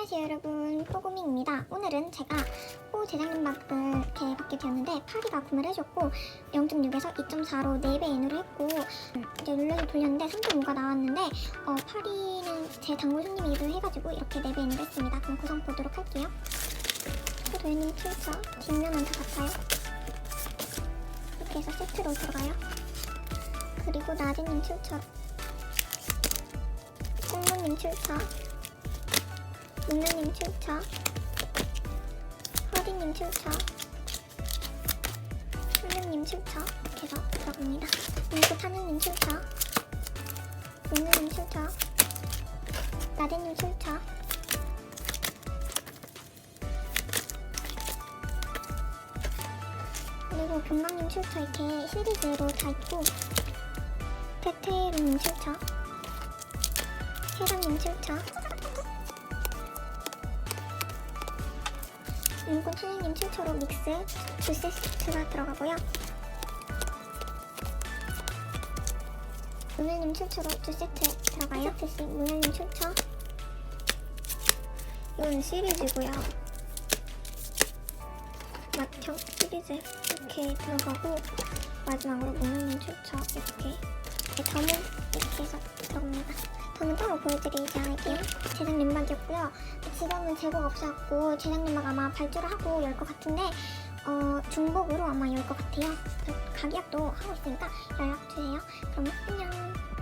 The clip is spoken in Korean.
안녕하세요 여러분. 뽀고미입니다. 오늘은 제가 뽀 재작년박을 이렇게 받게 되었는데 파리가 구매를 해줬고 0.6에서 2.4로 4배 인으로 했고 음, 이제 룰렛을 돌렸는데 3.5가 나왔는데 어, 파리는 제 단골 손님이기도 해가지고 이렇게 4배 인으로 했습니다. 그럼 구성 보도록 할게요. 도현님 출처 뒷면은 다 같아요. 이렇게 해서 세트로 들어가요. 그리고 나진님 출처 꽁무님 출처 민우님 출처 허리님 출처 훈련님 출처 해서 들어갑니다. 그리고 타면님 출처 민우님 출처 나대님 출처 그리고 금강님 출처 이렇게 시리즈로 다 있고 테테루님 출처 해람님 출처 윤군 하느님 최초로 믹스 두 세트가 들어가고요. 문현님 최초로 두 세트 들어가요. 세트씩 문현님 최초. 이건 시리즈고요. 맛형 시리즈 이렇게 들어가고 마지막으로 문현님 최초 이렇게 덤은 보여드리지 않을게요. 재작 연막이었고요. 지금은 재고가 없어갖고 재작 연막 아마 발주를 하고 열 것 같은데 어, 중복으로 아마 열 것 같아요. 가격도 하고 있으니까 연락 주세요. 그럼 안녕.